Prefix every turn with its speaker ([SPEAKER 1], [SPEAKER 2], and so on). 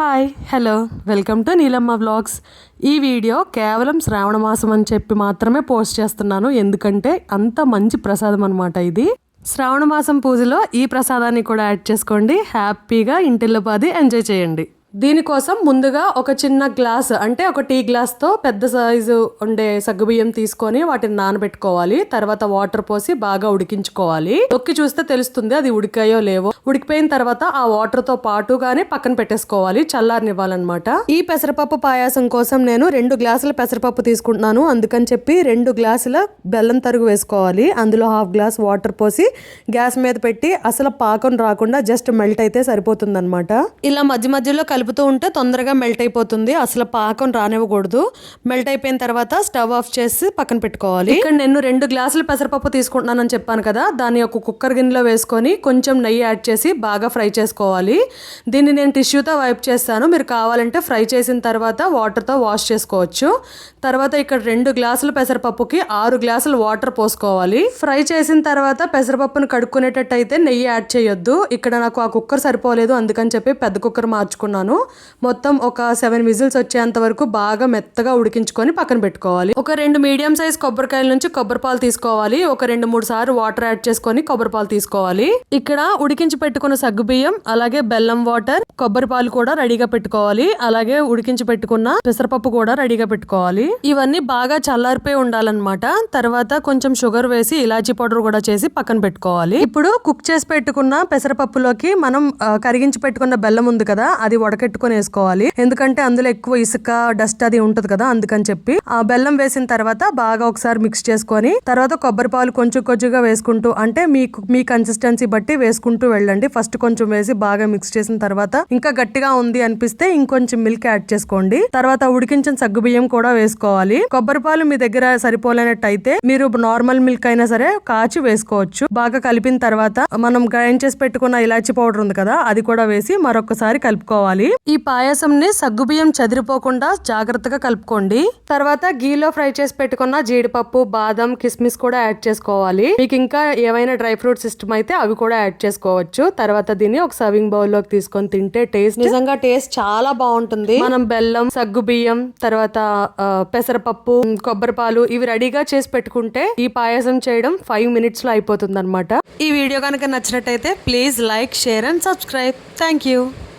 [SPEAKER 1] Hi hello. Welcome to Neelamma vlogs. ఈ video కేవలం శ్రావణ మాసం అని చెప్పి మాత్రమే పోస్ట్ చేస్తున్నాను. ఎందుకంటే అంత మంచి ప్రసాదం అనమాట ఇది. శ్రావణ మాసం పూజలో ఈ ప్రసాదాన్ని కూడా యాడ్ చేసుకోండి. హ్యాపీగా ఇంటిల్లిపాది ఎంజాయ్ చేయండి. దీనికోసం ముందుగా ఒక చిన్న గ్లాస్ అంటే ఒక టీ గ్లాస్తో పెద్ద సైజు ఉండే సగ్గుబియ్యం తీసుకొని వాటిని నానబెట్టుకోవాలి. తర్వాత వాటర్ పోసి బాగా ఉడికించుకోవాలి. నొక్కి చూస్తే తెలుస్తుంది అది ఉడికాయో లేవో. ఉడికిపోయిన తర్వాత ఆ వాటర్తో పాటుగానే పక్కన పెట్టేసుకోవాలి. చల్లారనివ్వాలన్నమాట. ఈ పెసరపప్పు పాయాసం కోసం నేను రెండు గ్లాసుల పెసరపప్పు తీసుకుంటున్నాను. అందుకని చెప్పి రెండు గ్లాసుల బెల్లం తరుగు వేసుకోవాలి. అందులో హాఫ్ గ్లాస్ వాటర్ పోసి గ్యాస్ మీద పెట్టి అసలు పాకం రాకుండా జస్ట్ మెల్ట్ అయితే సరిపోతుందన్నమాట. ఇలా మధ్య మధ్యలో కలుపుతూ ఉంటే తొందరగా మెల్ట్ అయిపోతుంది. అసలు పాకం రానివ్వకూడదు. మెల్ట్ అయిపోయిన తర్వాత స్టవ్ ఆఫ్ చేసి పక్కన పెట్టుకోవాలి. ఇక్కడ నేను రెండు గ్లాసులు పెసరపప్పు తీసుకుంటున్నానని చెప్పాను కదా. దాన్ని ఒక కుక్కర్ గిన్నెలో వేసుకొని కొంచెం నెయ్యి యాడ్ చేసి బాగా ఫ్రై చేసుకోవాలి. దీన్ని నేను టిష్యూతో వైప్ చేస్తాను. మీరు కావాలంటే ఫ్రై చేసిన తర్వాత వాటర్తో వాష్ చేసుకోవచ్చు. తర్వాత ఇక్కడ రెండు గ్లాసులు పెసరపప్పుకి ఆరు గ్లాసులు వాటర్ పోసుకోవాలి. ఫ్రై చేసిన తర్వాత పెసరపప్పును కడుక్కునేటట్టు అయితే నెయ్యి యాడ్ చేయొద్దు. ఇక్కడ నాకు ఆ కుక్కర్ సరిపోలేదు. అందుకని చెప్పి పెద్ద కుక్కర్ మార్చుకున్నాను. మొత్తం ఒక సెవెన్ విజిల్స్ వచ్చేంత వరకు బాగా మెత్తగా ఉడికించుకొని పక్కన పెట్టుకోవాలి. ఒక రెండు మీడియం సైజ్ కొబ్బరికాయల నుంచి కొబ్బరి పాలు తీసుకోవాలి. ఒక రెండు మూడు సార్లు వాటర్ యాడ్ చేసుకొని కొబ్బరి పాలు తీసుకోవాలి. ఇక్కడ ఉడికించి పెట్టుకున్న సగ్గు బియ్యం అలాగే బెల్లం వాటర్ కొబ్బరి పాలు కూడా రెడీగా పెట్టుకోవాలి. అలాగే ఉడికించి పెట్టుకున్న పెసరపప్పు కూడా రెడీగా పెట్టుకోవాలి. ఇవన్నీ బాగా చల్లారిపోయి ఉండాలన్నమాట. తర్వాత కొంచెం షుగర్ వేసి ఇలాచీ పౌడర్ కూడా చేసి పక్కన పెట్టుకోవాలి. ఇప్పుడు కుక్ చేసి పెట్టుకున్న పెసరపప్పులోకి మనం కరిగించి పెట్టుకున్న బెల్లం ఉంది కదా అది ఉడక వడకెట్టుకొని వేసుకోవాలి. ఎందుకంటే అందులో ఎక్కువ ఇసుక డస్ట్ అది ఉంటది కదా అందుకని చెప్పి. ఆ బెల్లం వేసిన తర్వాత బాగా ఒకసారి మిక్స్ చేసుకొని తర్వాత కొబ్బరి పాలు కొంచెం కొంచెంగా వేసుకుంటూ అంటే మీకు మీ కన్సిస్టెన్సీ బట్టి వేసుకుంటూ వెళ్ళండి. ఫస్ట్ కొంచెం వేసి బాగా మిక్స్ చేసిన తర్వాత ఇంకా గట్టిగా ఉంది అనిపిస్తే ఇంకొంచెం మిల్క్ యాడ్ చేసుకోండి. తర్వాత ఉడికించిన సగ్గుబియ్యం కూడా వేసుకోవాలి. కొబ్బరి పాలు మీ దగ్గర సరిపోలేనట్టు అయితే మీరు నార్మల్ మిల్క్ అయినా సరే కాచి వేసుకోవచ్చు. బాగా కలిపిన తర్వాత మనం గ్రైండ్ చేసి పెట్టుకున్న ఇలాచి పౌడర్ ఉంది కదా అది కూడా వేసి మరొకసారి కలుపుకోవాలి. ఈ పాయసంని సగ్గుబియ్యం చెదిరిపోకుండా జాగ్రత్తగా కలుపుకోండి. తర్వాత గీలో ఫ్రై చేసి పెట్టుకున్న జీడిపప్పు బాదం కిస్మిస్ కూడా యాడ్ చేసుకోవాలి. మీకు ఇంకా ఏవైనా డ్రై ఫ్రూట్స్ ఇష్టం అయితే అవి కూడా యాడ్ చేసుకోవచ్చు. తర్వాత దీన్ని ఒక సర్వింగ్ బౌల్లోకి తీసుకొని తింటే టేస్ట్ నిజంగా టేస్ట్ చాలా బాగుంటుంది. మనం బెల్లం సగ్గు బియ్యం తర్వాత పెసరపప్పు కొబ్బరి పాలు ఇవి రెడీగా చేసి పెట్టుకుంటే ఈ పాయసం చేయడం ఫైవ్ మినిట్స్లో అయిపోతుంది ఈ వీడియో కనుక నచ్చినట్టయితే please like share and subscribe thank you